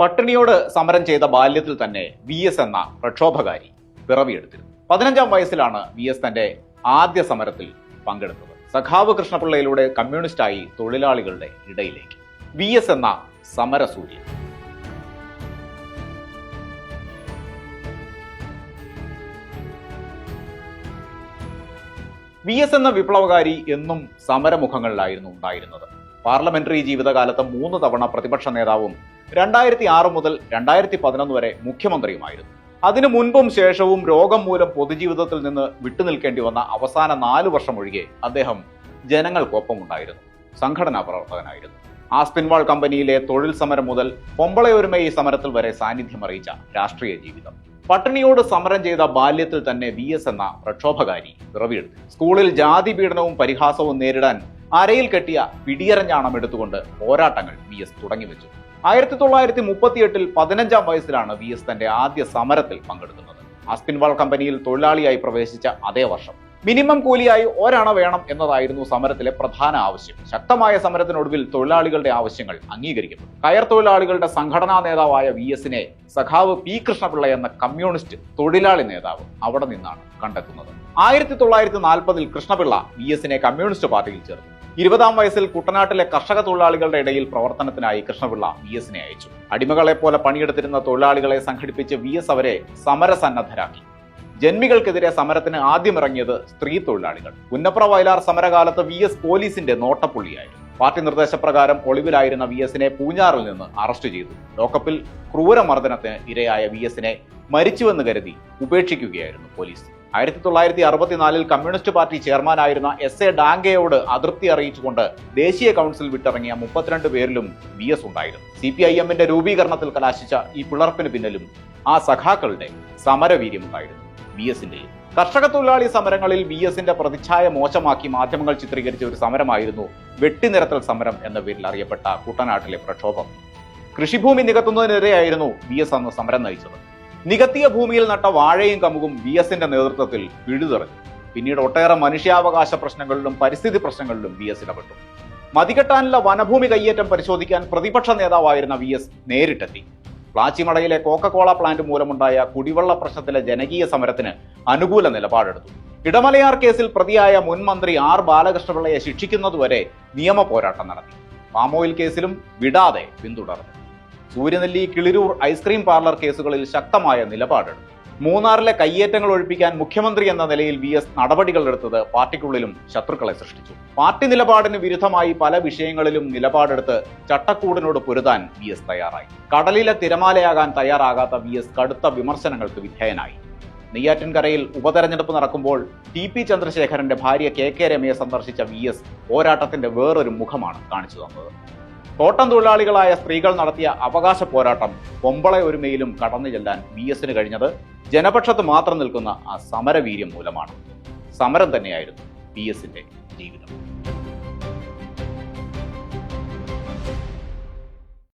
പട്ടിണിയോട് സമരം ചെയ്ത ബാല്യത്തിൽ തന്നെ വി എസ് എന്ന പ്രക്ഷോഭകാരി പിറവിയെടുത്തിരുന്നു. പതിനഞ്ചാം വയസ്സിലാണ് വി എസ് തന്റെ ആദ്യ സമരത്തിൽ പങ്കെടുത്തത്. സഖാവ് കൃഷ്ണപിള്ളയിലൂടെ കമ്മ്യൂണിസ്റ്റായി തൊഴിലാളികളുടെ ഇടയിലേക്ക്. വി എസ് എന്ന സമരസൂര്യൻ വി എസ് എന്ന വിപ്ലവകാരി എന്നും സമരമുഖങ്ങളിലായിരുന്നു ഉണ്ടായിരുന്നത്. പാർലമെന്ററി ജീവിതകാലത്ത് മൂന്ന് തവണ പ്രതിപക്ഷ നേതാവും രണ്ടായിരത്തി ആറ് മുതൽ രണ്ടായിരത്തി പതിനൊന്ന് വരെ മുഖ്യമന്ത്രിയുമായിരുന്നു. അതിനു മുൻപും ശേഷവും രോഗം മൂലം പൊതുജീവിതത്തിൽ നിന്ന് വിട്ടുനിൽക്കേണ്ടി വന്ന അവസാന നാല് വർഷം ഒഴികെ അദ്ദേഹം ജനങ്ങൾക്കൊപ്പമുണ്ടായിരുന്നു. സംഘടനാ പ്രവർത്തകനായിരുന്നു. ആസ്പിൻവാൾ കമ്പനിയിലെ തൊഴിൽ സമരം മുതൽ പൊമ്പളയൊരുമ ഈ സമരത്തിൽ വരെ സാന്നിധ്യം അറിയിച്ച രാഷ്ട്രീയ ജീവിതം. പട്ടിണിയോട് സമരം ചെയ്ത ബാല്യത്തിൽ തന്നെ വി എസ് എന്ന പ്രക്ഷോഭകാരി പിറവിയെടുത്തു. സ്കൂളിൽ ജാതി പീഡനവും പരിഹാസവും നേരിടാൻ അരയിൽ കെട്ടിയ പിടിയരഞ്ഞാണം എടുത്തുകൊണ്ട് പോരാട്ടങ്ങൾ വി എസ് തുടങ്ങിവെച്ചു. ആയിരത്തി തൊള്ളായിരത്തി മുപ്പത്തിയെട്ടിൽ പതിനഞ്ചാം വയസ്സിലാണ് വി എസ് തന്റെ ആദ്യ സമരത്തിൽ പങ്കെടുക്കുന്നത്. ആസ്പിൻവാൾ കമ്പനിയിൽ തൊഴിലാളിയായി പ്രവേശിച്ച അതേ വർഷം. മിനിമം കൂലിയായി ഒരണ വേണം എന്നതായിരുന്നു സമരത്തിലെ പ്രധാന ആവശ്യം. ശക്തമായ സമരത്തിനൊടുവിൽ തൊഴിലാളികളുടെ ആവശ്യങ്ങൾ അംഗീകരിക്കപ്പെട്ടു. കയർ തൊഴിലാളികളുടെ സംഘടനാ നേതാവായ വി എസിനെ സഖാവ് പി കൃഷ്ണപിള്ള എന്ന കമ്മ്യൂണിസ്റ്റ് തൊഴിലാളി നേതാവ് അവിടെ നിന്നാണ് കണ്ടെത്തുന്നത്. ആയിരത്തി തൊള്ളായിരത്തി നാൽപ്പതിൽ കൃഷ്ണപിള്ള വി എസിനെ കമ്മ്യൂണിസ്റ്റ് പാർട്ടിയിൽ ചേർന്നു ഇരുപതാം വയസ്സിൽ കുട്ടനാട്ടിലെ കർഷക തൊഴിലാളികളുടെ ഇടയിൽ പ്രവർത്തനത്തിനായി കൃഷ്ണപിള്ള വി എസിനെ അയച്ചു. അടിമകളെ പോലെ പണിയെടുത്തിരുന്ന തൊഴിലാളികളെ സംഘടിപ്പിച്ച് വി എസ് അവരെ സമരസന്നദ്ധരാക്കി. ജന്മികൾക്കെതിരെ സമരത്തിന് ആദ്യം ഇറങ്ങിയത് സ്ത്രീ തൊഴിലാളികൾ. പുന്നപ്ര വയലാർ സമരകാലത്ത് വി എസ് പോലീസിന്റെ നോട്ടപ്പുള്ളിയായിരുന്നു. പാർട്ടി നിർദ്ദേശപ്രകാരം ഒളിവിലായിരുന്ന വി എസിനെ പൂഞ്ഞാറിൽ നിന്ന് അറസ്റ്റ് ചെയ്തു. ലോക്കപ്പിൽ ക്രൂരമർദ്ദനത്തിന് ഇരയായ വി എസിനെ മരിച്ചുവെന്ന് കരുതി ഉപേക്ഷിക്കുകയായിരുന്നു പോലീസ്. ആയിരത്തി തൊള്ളായിരത്തി അറുപത്തിനാലിൽ കമ്മ്യൂണിസ്റ്റ് പാർട്ടി ചെയർമാനായിരുന്ന എസ് എ ഡാങ്കയോട് അതൃപ്തി അറിയിച്ചുകൊണ്ട് ദേശീയ കൗൺസിൽ വിട്ടിറങ്ങിയ മുപ്പത്തിരണ്ട് പേരിലും വി എസ് ഉണ്ടായിരുന്നു. സി പി ഐ എമ്മിന്റെ രൂപീകരണത്തിൽ കലാശിച്ച ഈ പിളർപ്പിന് പിന്നിലും ആ സഖാക്കളുടെ സമരവീര്യമുണ്ടായിരുന്നു വി എസിന്റെ കർഷക തൊഴിലാളി സമരങ്ങളിൽ വി എസിന്റെ പ്രതിച്ഛായ മോശമാക്കി മാധ്യമങ്ങൾ ചിത്രീകരിച്ച ഒരു സമരമായിരുന്നു വെട്ടിനിരത്തൽ സമരം എന്ന പേരിൽ അറിയപ്പെട്ട കുട്ടനാട്ടിലെ പ്രക്ഷോഭം. കൃഷിഭൂമി നികത്തുന്നതിനെതിരെയായിരുന്നു വി എസ് അന്ന് സമരം നയിച്ചത്. നികത്തിയ ഭൂമിയിൽ നട്ട വാഴയും കമുകും വി എസിന്റെ നേതൃത്വത്തിൽ പിഴുതെറിഞ്ഞു. പിന്നീട് ഒട്ടേറെ മനുഷ്യാവകാശ പ്രശ്നങ്ങളിലും പരിസ്ഥിതി പ്രശ്നങ്ങളിലും വി എസ് ഇടപെട്ടു. മതികെട്ടാനുള്ള വനഭൂമി കയ്യേറ്റം പരിശോധിക്കാൻ പ്രതിപക്ഷ നേതാവായിരുന്ന വി എസ് നേരിട്ടെത്തി. പ്ലാച്ചിമടയിലെ കോക്കക്കോള പ്ലാന്റ് മൂലമുണ്ടായ കുടിവെള്ള പ്രശ്നത്തിലെ ജനകീയ സമരത്തിന് അനുകൂല നിലപാടെടുത്തു. ഇടമലയാർ കേസിൽ പ്രതിയായ മുൻ മന്ത്രി ആർ ബാലകൃഷ്ണപിള്ളയെ ശിക്ഷിക്കുന്നതുവരെ നിയമ പോരാട്ടം നടത്തി. പാമോയിൽ കേസിലും വിടാതെ പിന്തുടർന്നു. സൂര്യനെല്ലി കിളിരൂർ ഐസ്ക്രീം പാർലർ കേസുകളിൽ ശക്തമായ നിലപാടെടുത്തു മൂന്നാറിലെ കയ്യേറ്റങ്ങൾ ഒഴിപ്പിക്കാൻ മുഖ്യമന്ത്രി എന്ന നിലയിൽ വി എസ് നടപടികളെടുത്തത് പാർട്ടിക്കുള്ളിലും ശത്രുക്കളെ സൃഷ്ടിച്ചു. പാർട്ടി നിലപാടിന് വിരുദ്ധമായി പല വിഷയങ്ങളിലും നിലപാടെടുത്ത് ചട്ടക്കൂടിനോട് പൊരുതാൻ വി എസ് തയ്യാറായി. കടലിലെ തിരമാലയാകാൻ തയ്യാറാകാത്ത വി എസ് കടുത്ത വിമർശനങ്ങൾക്ക് വിധേയനായി. നെയ്യാറ്റിൻകരയിൽ ഉപതെരഞ്ഞെടുപ്പ് നടക്കുമ്പോൾ ടി പി ചന്ദ്രശേഖരന്റെ ഭാര്യ കെ കെ രമയെ സന്ദർശിച്ച വി എസ് പോരാട്ടത്തിന്റെ വേറൊരു മുഖമാണ് കാണിച്ചു തന്നത്. തോട്ടം തൊഴിലാളികളായ സ്ത്രീകൾ നടത്തിയ അവകാശ പോരാട്ടം പൊമ്പള ഒരുമയിലും കടന്നു ചെല്ലാൻ വി എസിന് കഴിഞ്ഞത് ജനപക്ഷത്ത് മാത്രം നിൽക്കുന്ന ആ സമരവീര്യം മൂലമാണ്. സമരം തന്നെയായിരുന്നു വി എസിന്റെ ജീവിതം.